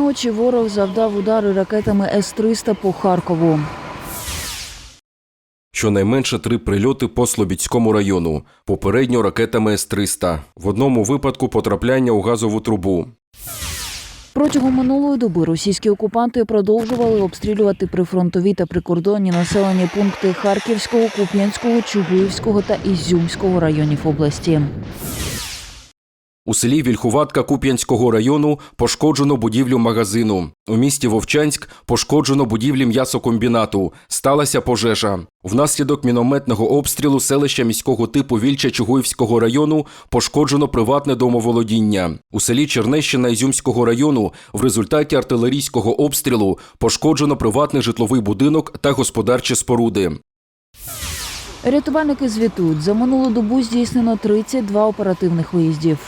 ночі ворог завдав удари ракетами С-300 по Харкову. Щонайменше три прильоти по Слобідському району, попередньо ракетами С-300. В одному випадку потрапляння у газову трубу. Протягом минулої доби російські окупанти продовжували обстрілювати прифронтові та прикордонні населені пункти Харківського, Куп'янського, Чугуївського та Ізюмського районів області. У селі Вільхуватка Куп'янського району пошкоджено будівлю магазину. У місті Вовчанськ пошкоджено будівлі м'ясокомбінату. Сталася пожежа. Внаслідок мінометного обстрілу селища міського типу Вільча Чугуївського району пошкоджено приватне домоволодіння. У селі Чернещина Ізюмського району в результаті артилерійського обстрілу пошкоджено приватний житловий будинок та господарчі споруди. Рятувальники звітують, за минулу добу здійснено 32 оперативних виїздів.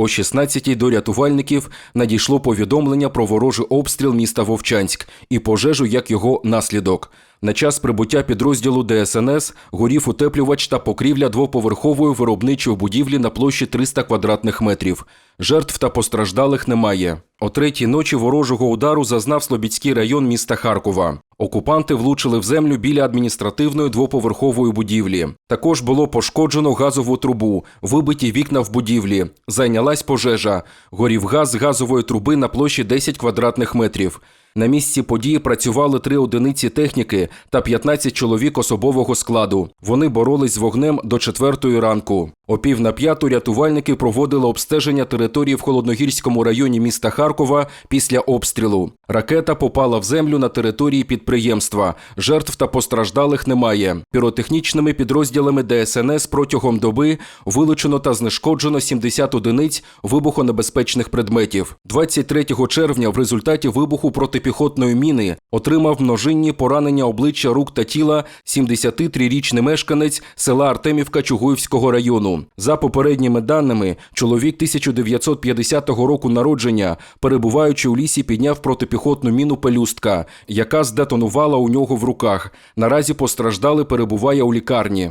О 16-й до рятувальників надійшло повідомлення про ворожий обстріл міста Вовчанськ і пожежу як його наслідок. На час прибуття підрозділу ДСНС горів утеплювач та покрівля двоповерхової виробничої будівлі на площі 300 квадратних метрів. Жертв та постраждалих немає. О третій ночі ворожого удару зазнав Слобідський район міста Харкова. Окупанти влучили в землю біля адміністративної двоповерхової будівлі. Також було пошкоджено газову трубу, вибиті вікна в будівлі. Зайнялась пожежа. Горів газ з газової труби на площі 10 квадратних метрів. На місці події працювали три одиниці техніки та 15 чоловік особового складу. Вони боролись з вогнем до четвертої ранку. О пів на п'яту рятувальники проводили обстеження території в холодногірському районі міста Харкова після обстрілу. Ракета попала в землю на території підприємства. Жертв та постраждалих немає. Піротехнічними підрозділами ДСНС протягом доби вилучено та знешкоджено 70 одиниць вибухонебезпечних предметів. 23 червня в результаті вибуху протипіхотної міни отримав множинні поранення обличчя рук та тіла 73-річний мешканець села Артемівка Чугуївського району. За попередніми даними, чоловік 1950 року народження, перебуваючи у лісі, підняв протипіхотну міну пелюстка, яка здетонувала у нього в руках. Наразі постраждали перебуває у лікарні.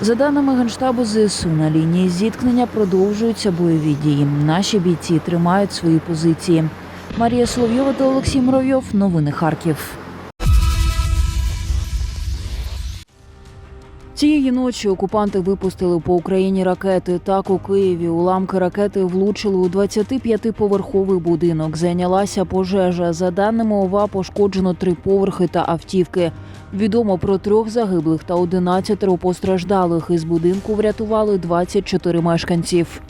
За даними Генштабу ЗСУ, на лінії зіткнення продовжуються бойові дії. Наші бійці тримають свої позиції. Марія Соловйова та Олексій Муравйов. Новини Харків. Цієї ночі окупанти випустили по Україні ракети. Так у Києві уламки ракети влучили у 25-поверховий будинок. Зайнялася пожежа. За даними ОВА, пошкоджено три поверхи та автівки. Відомо про трьох загиблих та 11 постраждалих. Із будинку врятували 24 мешканців.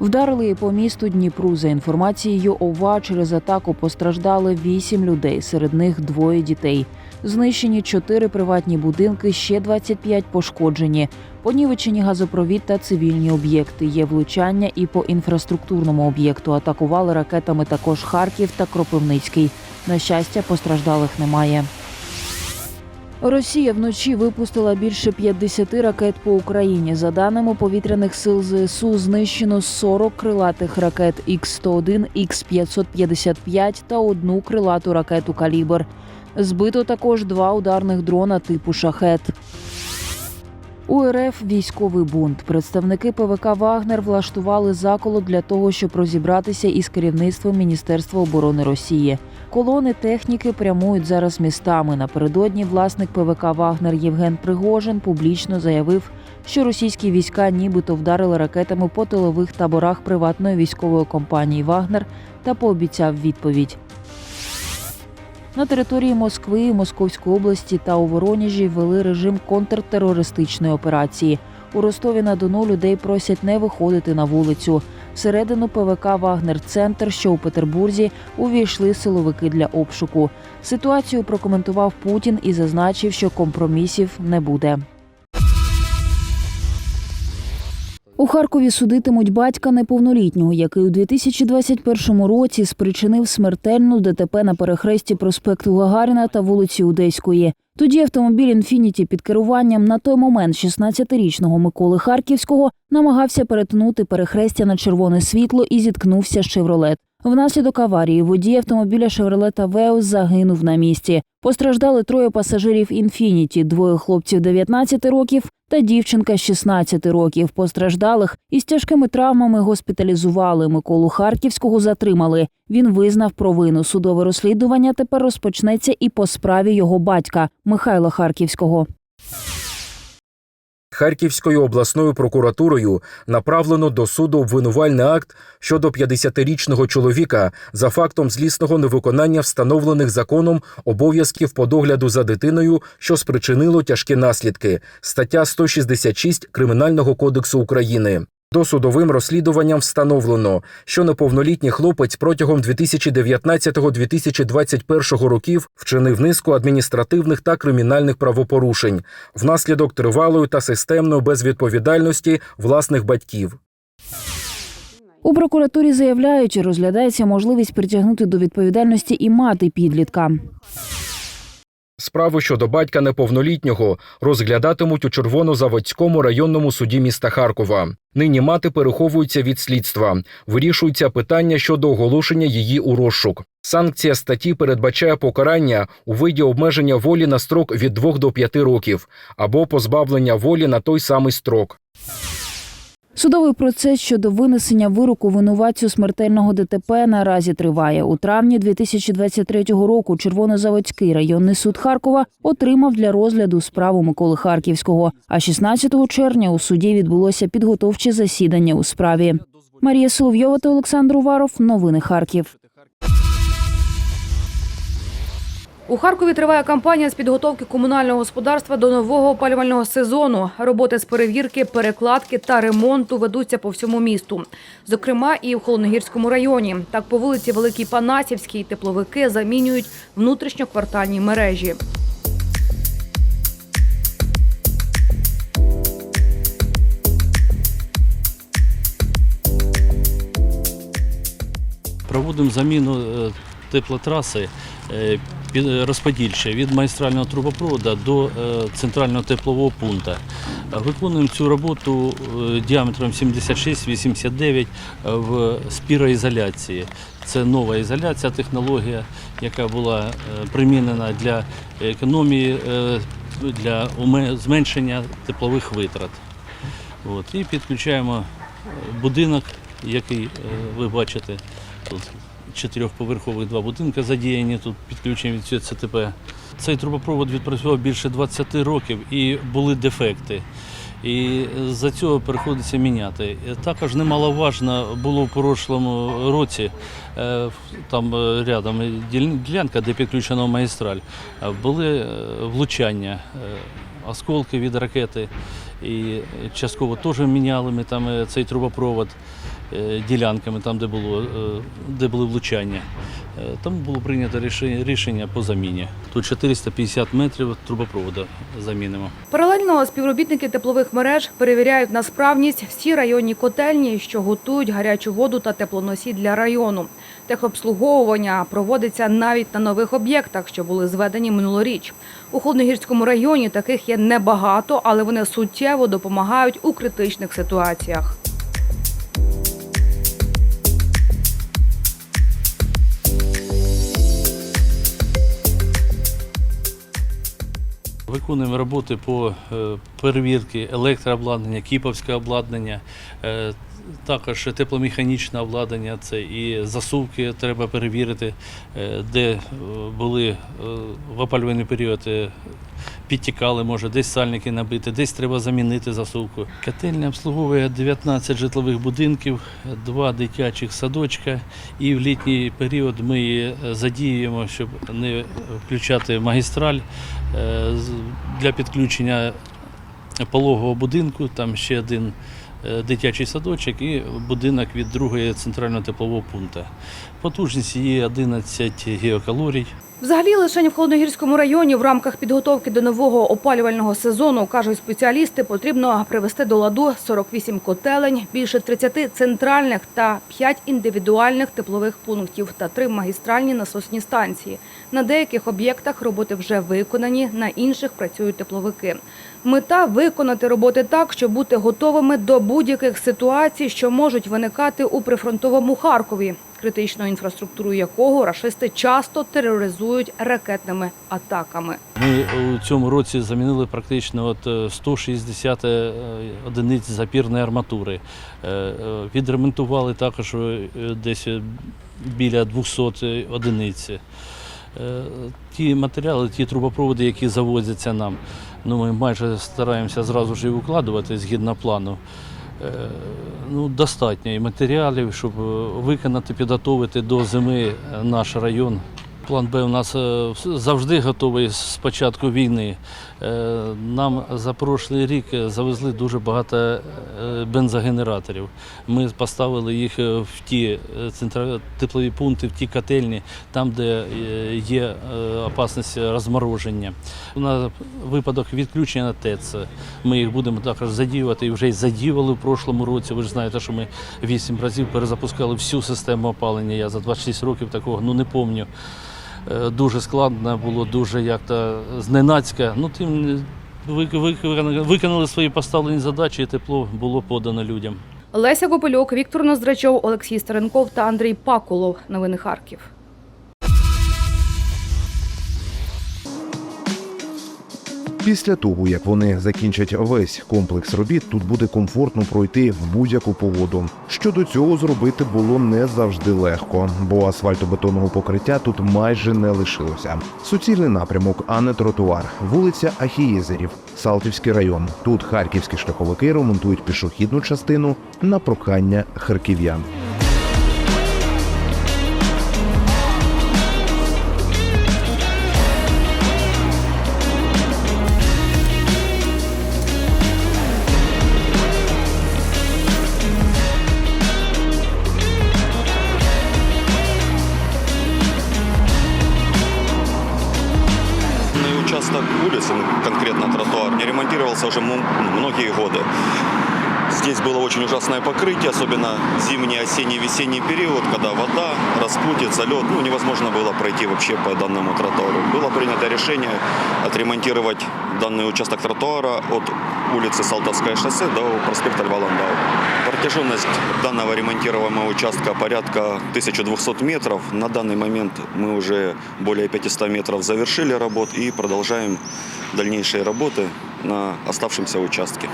Вдарили і по місту Дніпру. За інформацією ОВА, через атаку постраждали вісім людей, серед них двоє дітей. Знищені чотири приватні будинки, ще 25 пошкоджені. Понівечені газопровід та цивільні об'єкти. Є влучання і по інфраструктурному об'єкту. Атакували ракетами також Харків та Кропивницький. На щастя, постраждалих немає. Росія вночі випустила більше 50 ракет по Україні. За даними повітряних сил ЗСУ, знищено 40 крилатих ракет Х-101, Х-555 та одну крилату ракету «Калібр». Збито також два ударних дрона типу «Шахет». У РФ військовий бунт. Представники ПВК Вагнер влаштували заколот для того, щоб розібратися із керівництвом Міністерства оборони Росії. Колони техніки прямують зараз містами. Напередодні власник ПВК Вагнер Євген Пригожин публічно заявив, що російські війська нібито вдарили ракетами по тилових таборах приватної військової компанії Вагнер та пообіцяв відповідь. На території Москви, Московської області та у Воронежі ввели режим контртерористичної операції. У Ростові на Дону людей просять не виходити на вулицю. Всередину ПВК Вагнер Центр, що у Петербурзі, увійшли силовики для обшуку. Ситуацію прокоментував Путін і зазначив, що компромісів не буде. У Харкові судитимуть батька неповнолітнього, який у 2021 році спричинив смертельну ДТП на перехресті проспекту Гагаріна та вулиці Одеської. Тоді автомобіль «Інфініті» під керуванням на той момент 16-річного Миколи Харківського намагався перетнути перехрестя на червоне світло і зіткнувся з «Шевролет». Внаслідок аварії водій автомобіля Шевролета Веус загинув на місці. Постраждали троє пасажирів Інфініті, двоє хлопців 19 років та дівчинка 16 років. Постраждалих із тяжкими травмами госпіталізували. Миколу Харківського затримали. Він визнав провину. Судове розслідування тепер розпочнеться і по справі його батька Михайла Харківського. Харківською обласною прокуратурою направлено до суду обвинувальний акт щодо 50-річного чоловіка за фактом злісного невиконання встановлених законом обов'язків по догляду за дитиною, що спричинило тяжкі наслідки. Стаття 166 Кримінального кодексу України. Досудовим розслідуванням встановлено, що неповнолітній хлопець протягом 2019-2021 років вчинив низку адміністративних та кримінальних правопорушень внаслідок тривалої та системної безвідповідальності власних батьків. У прокуратурі заявляють, розглядається можливість притягнути до відповідальності і мати підлітка. Справу щодо батька неповнолітнього розглядатимуть у Червонозаводському районному суді міста Харкова. Нині мати переховується від слідства. Вирішується питання щодо оголошення її у розшук. Санкція статті передбачає покарання у виді обмеження волі на строк від 2 до 5 років або позбавлення волі на той самий строк. Судовий процес щодо винесення вироку винуватцю смертельного ДТП наразі триває. У травні 2023 року Червонозаводський районний суд Харкова отримав для розгляду справу Миколи Харківського. А 16 червня у суді відбулося підготовче засідання у справі. Марія Соловйова та Олександр Уваров. Новини Харків. У Харкові триває кампанія з підготовки комунального господарства до нового опалювального сезону. Роботи з перевірки, перекладки та ремонту ведуться по всьому місту. Зокрема, і в Холодногірському районі. Так, по вулиці Великій Панасівській тепловики замінюють внутрішньоквартальні мережі. Проводимо заміну е, теплотраси е, під- від магістрального трубопроводу до е, центрального теплового пункту. Виконуємо цю роботу е, діаметром 76-89 в спіроізоляції. Це нова ізоляція, технологія, яка була примінена для економії, для зменшення теплових витрат. От, і підключаємо будинок, який ви бачите тут. Чотирьохповерхових два будинки задіяні тут підключені від ЦТП. Цей трубопровод відпрацював більше 20 років і були дефекти. І за цього приходиться міняти. Також немаловажно було в прошлому році, е, там е, рядом ділянка, де підключена магістраль, е, були влучання, осколки від ракети. І частково теж міняли ми там е, цей трубопровод е, ділянками, там, де, було, е, де були влучання. Тому було прийнято рішення по заміні. Тут 450 метрів трубопроводу замінимо. Паралельно співробітники теплових мереж перевіряють на справність всі районні котельні, що готують гарячу воду та теплоносій для району. Техобслуговування проводиться навіть на нових об'єктах, що були зведені минулоріч. У Холодногірському районі таких є небагато, але вони суттєво допомагають у критичних ситуаціях. Виконуємо роботи по е, перевірці електрообладнання, кіповське обладнання, е, також тепломеханічне обладнання, це і засувки треба перевірити, е, де е, були е, в опалювальний період підтікали, може, десь сальники набити, десь треба замінити засувку. Котельня обслуговує 19 житлових будинків, два дитячих садочка, і в літній період ми її задіюємо, щоб не включати магістраль для підключення пологового будинку. Там ще один дитячий садочок і будинок від другої центрального теплового пункту. Потужність її 11 гігакалорій. Взагалі, лише в Холодногірському районі в рамках підготовки до нового опалювального сезону, кажуть спеціалісти, потрібно привести до ладу 48 котелень, більше 30 центральних та 5 індивідуальних теплових пунктів та 3 магістральні насосні станції. На деяких об'єктах роботи вже виконані, на інших працюють тепловики. Мета виконати роботи так, щоб бути готовими до будь-яких ситуацій, що можуть виникати у прифронтовому Харкові. критичну інфраструктуру якого рашисти часто тероризують ракетними атаками. Ми у цьому році замінили практично от е, 160 е, одиниць запірної арматури. Е, е, Відремонтували також е, десь е, біля 200 одиниць. Е, Ті матеріали, ті трубопроводи, які завозяться нам, ну, ми майже стараємося зразу ж і укладувати згідно плану. Е, Ну, достатньо і матеріалів, щоб е, виконати, підготовити до зими е, наш район. План Б у нас завжди готовий з початку війни. Е, Нам за прошлий рік завезли дуже багато е, бензогенераторів. Ми поставили їх е, в ті теплові пункти, в ті котельні, там, де є опасність розмороження. На випадок відключення на ТЕЦ ми їх будемо також задіювати і вже й задіювали в прошлому році. Ви ж знаєте, що ми вісім разів перезапускали всю систему опалення. Я за 26 років такого ну не пам'ятаю. Е, Дуже складно було, дуже як-то зненацька. Ну, тим ви- виконали, виконали свої поставлені задачі, і тепло було подано людям. Леся Копильок, Віктор Ноздрачов, Олексій Старенков та Андрій Пакулов. Новини Харків. Після того, як вони закінчать весь комплекс робіт, тут буде комфортно пройти в будь-яку погоду. Щодо цього зробити було не завжди легко, бо асфальтобетонного покриття тут майже не лишилося. Суцільний напрямок, а не тротуар. Вулиця Ахієзерів, Салтівський район. Тут харківські шляховики ремонтують пішохідну частину на прохання харків'ян. Участок улицы, ну, конкретно тротуар, не ремонтировался уже многие годы. Здесь было очень ужасное покрытие, особенно зимний, осенний, весенний период, когда вода, распутится, лед, ну, невозможно было пройти вообще по данному тротуару. Было принято решение отремонтировать данный участок тротуара от улицы Салтовское шоссе до проспекта Льва Ландау. Протяженность данного ремонтируемого участка порядка 1200 метров. На данный момент мы уже более 500 метров завершили работ и продолжаем дальнейшие работы на оставшемся участке.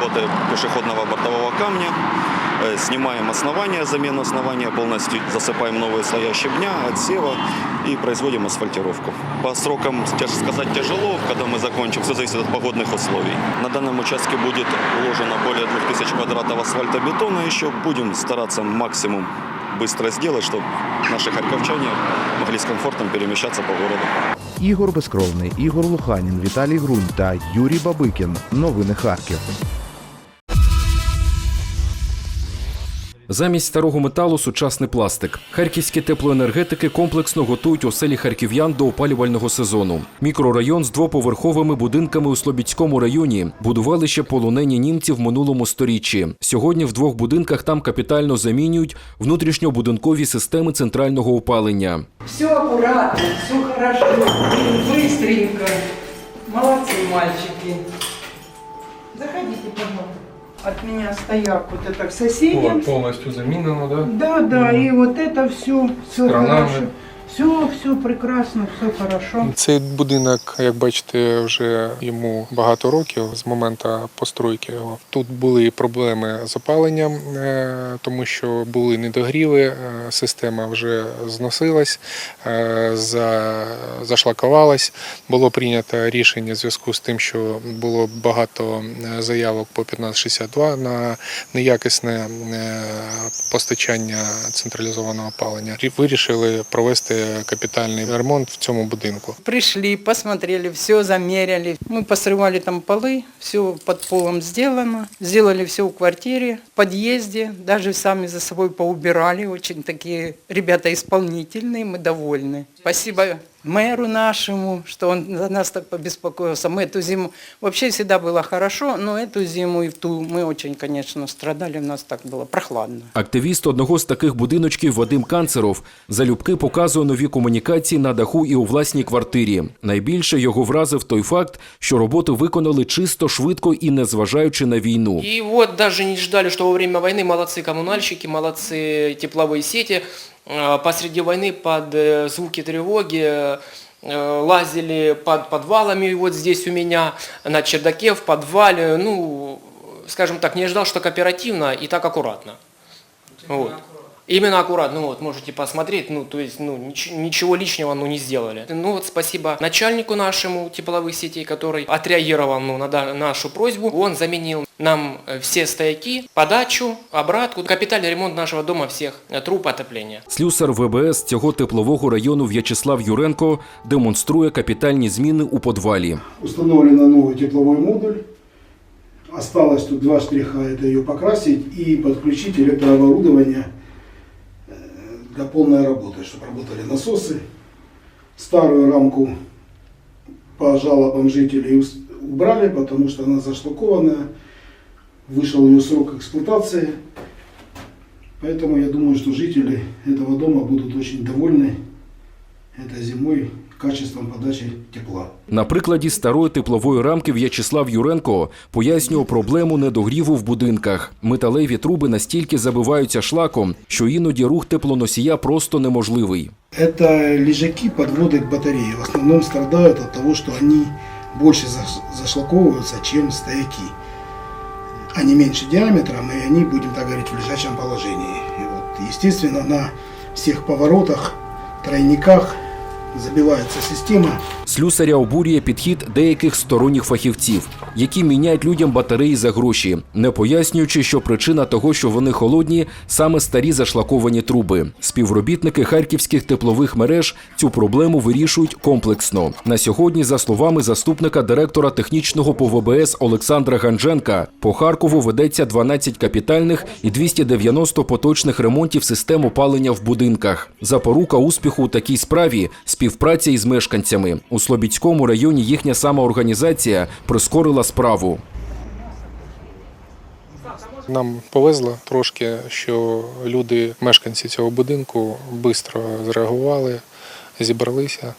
работы пешеходного бортового камня. Э, Снимаем основание, замену основания полностью, засыпаем новые слоя щебня, отсева и производим асфальтировку. По срокам тяж- сказать тяжело, когда мы закончим, все зависит от погодных условий. На данном участке будет уложено более 2000 квадратов асфальтобетона, еще будем стараться максимум быстро сделать, чтобы наши харьковчане могли с комфортом перемещаться по городу. Ігор Безкровний, Ігор Луханін, Віталій Грунь та Юрій Бабикін. Новини Харків. Замість старого металу сучасний пластик. Харківські теплоенергетики комплексно готують оселі харків'ян до опалювального сезону. Мікрорайон з двоповерховими будинками у Слобідському районі будували ще полонені німці в минулому сторіччі. Сьогодні в двох будинках там капітально замінюють внутрішньобудинкові системи центрального опалення. Все аккуратно, все хорошо, быстренько. Молодцы, мальчики. Заходите, пожалуйста. От меня стояк вот это к соседям. Вот, полностью заменено, да? Да, да, и вот это все, все хорошо. Все, все прекрасно, все хорошо. Цей будинок, як бачите, вже йому багато років з моменту постройки його. Тут були проблеми з опаленням, е, тому що були недогріви, е, система вже зносилась, е, за- зашлакувалась. Було прийнято рішення в зв'язку з тим, що було багато заявок по 1562 на неякісне постачання централізованого опалення. Вирішили провести робити капітальний ремонт в цьому будинку. Прийшли, посмотрели, все замеряли. Ми посривали там поли, все під полом зроблено. Зробили все у квартирі, в під'їзді, навіть самі за собою поубирали. Очень такі ребята исполнительные, ми довольны. Спасибо. мэру нашему, что он за нас так побеспокоился. Мы эту зиму, вообще всегда было хорошо, но эту зиму и в ту мы очень, конечно, страдали, у нас так было прохладно. Активіст одного з таких будиночків Вадим Канцеров залюбки показує нові комунікації на даху і у власній квартирі. Найбільше його вразив той факт, що роботи виконали чисто, швидко і не зважаючи на війну. И вот даже не ждали, что во время войны молодцы коммунальщики, молодцы тепловые сети. Э, Посреди войны под э, звуки тревоги э, лазили под подвалами вот здесь у меня, на чердаке, в подвале. Ну, скажем так, не ожидал, что так оперативно и так аккуратно. Вот. Именно аккуратно, ну вот, можете посмотреть, ну, то есть, ну, нич- ничего лишнего, ну, не сделали. Ну, вот, спасибо начальнику нашему тепловых сетей, который отреагировал, ну, на да- нашу просьбу. Он заменил нам э, все стояки, подачу, обратку, капитальный ремонт нашего дома всех э, труб отопления. Слюсар ВБС цього теплового району В'ячеслав Юренко демонструє капітальні зміни у подвалі. Установлено новый тепловой модуль. Осталось тут два штриха, это ее покрасить и подключить электрооборудование э, для полной работы, чтобы работали насосы. Старую рамку по жалобам жителей убрали, потому что она зашлакованная. Вышел ее срок эксплуатации. Поэтому я думаю, что жители этого дома будут очень довольны этой зимой качеством подачи тепла. На прикладі старої теплової рамки В'ячеслав Юренко пояснює проблему недогріву в будинках. Металеві труби настільки забиваються шлаком, що іноді рух теплоносія просто неможливий. Это лежаки подводы к батарее. В основном страдают от того, что они больше заш- зашлаковываются, чем стояки. Они меньше диаметром, и они, будем так говорить, в лежачем положении. И вот, естественно, на всех поворотах, тройниках забивается система. Слюсаря обурює підхід деяких сторонніх фахівців, які міняють людям батареї за гроші, не пояснюючи, що причина того, що вони холодні, саме старі зашлаковані труби. Співробітники харківських теплових мереж цю проблему вирішують комплексно. На сьогодні, за словами заступника директора технічного по ВБС Олександра Ганженка, по Харкову ведеться 12 капітальних і 290 поточних ремонтів систем опалення в будинках. Запорука успіху у такій справі співпраця із мешканцями. У Слобідському районі їхня самоорганізація прискорила справу. Нам повезло трошки, що люди, мешканці цього будинку, швидко зреагували, зібралися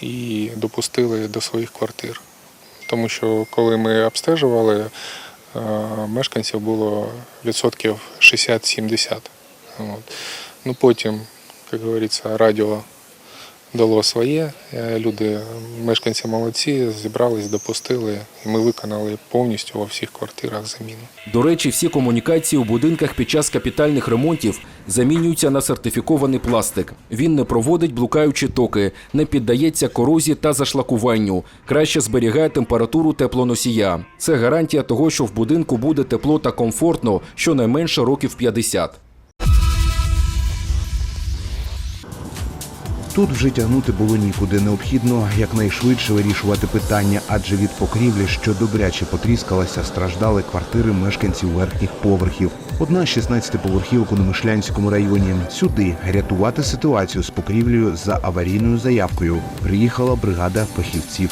і допустили до своїх квартир. Тому що коли ми обстежували, е, мешканців було відсотків 60-70. От. Ну, потім, як говориться, радіо дало своє. Е, Люди, мешканці молодці, зібрались, допустили, і ми виконали повністю во всіх квартирах заміну. До речі, всі комунікації у будинках під час капітальних ремонтів замінюються на сертифікований пластик. Він не проводить блукаючі токи, не піддається корозії та зашлакуванню, краще зберігає температуру теплоносія. Це гарантія того, що в будинку буде тепло та комфортно щонайменше років 50. Тут вже тягнути було нікуди. Необхідно якнайшвидше вирішувати питання, адже від покрівлі, що добряче потріскалася, страждали квартири мешканців верхніх поверхів. Одна з 16 поверхівок у Немишлянському районі. Сюди рятувати ситуацію з покрівлею за аварійною заявкою приїхала бригада фахівців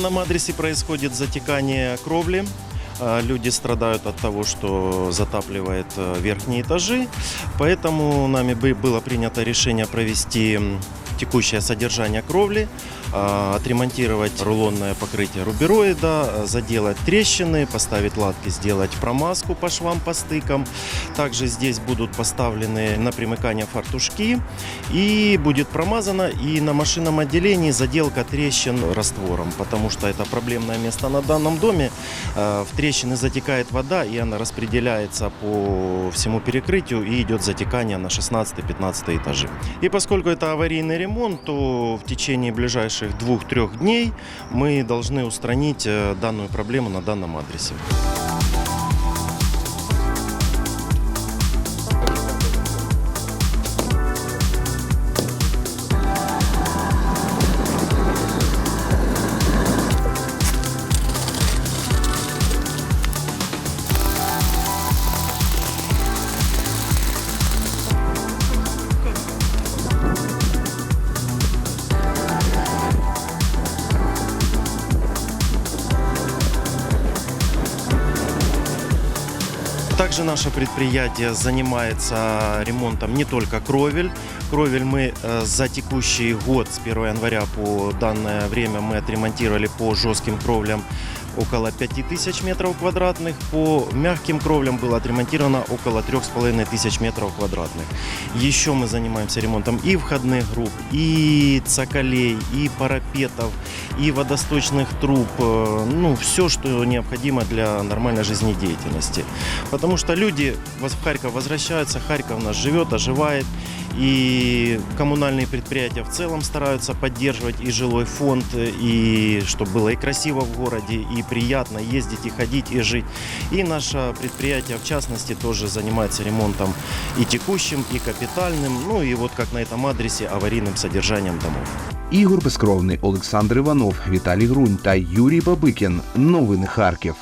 данном адресе происходит затекание кровли. А, Люди страдают от того, что затапливает э, верхние этажи. Поэтому нами бы- было принято решение провести м, текущее содержание кровли, а, Отремонтировать рулонное покрытие рубероида, а, заделать трещины, поставить латки, сделать промазку по швам, по стыкам. Также здесь будут поставлены на примыкание фартушки и будет промазано и на машинном отделении заделка трещин раствором, потому что это проблемное место на данном доме. Э, В трещины затекает вода и она распределяется по всему перекрытию и идет затекание на 16-15 этажи. И поскольку это аварийный ремонт, то в течение ближайших двух-трех дней мы должны устранить э, данную проблему на данном адресе. Также наше предприятие занимается ремонтом не только кровель. Кровель мы э, за текущий год с 1 января по данное время мы отремонтировали по жестким кровлям около 5000 метров квадратных. По мягким кровлям было отремонтировано около 3500 метров квадратных. Еще мы занимаемся ремонтом и входных групп, и цоколей, и парапетов, и водосточных труб. э, Ну, все, что необходимо для нормальной жизнедеятельности. Потому что люди в Харьков возвращаются, Харьков у нас живет, оживает. И коммунальные предприятия в целом стараются поддерживать и жилой фонд, и чтобы было и красиво в городе, и приятно ездить, и ходить, и жить. И наше предприятие, в частности, тоже занимается ремонтом и текущим, и капитальным, ну и вот как на этом адресе аварийным содержанием домов. Ігор Безкровний, Олександр Іванов, Віталій Грунь та Юрій Бабикін. Новини Харків.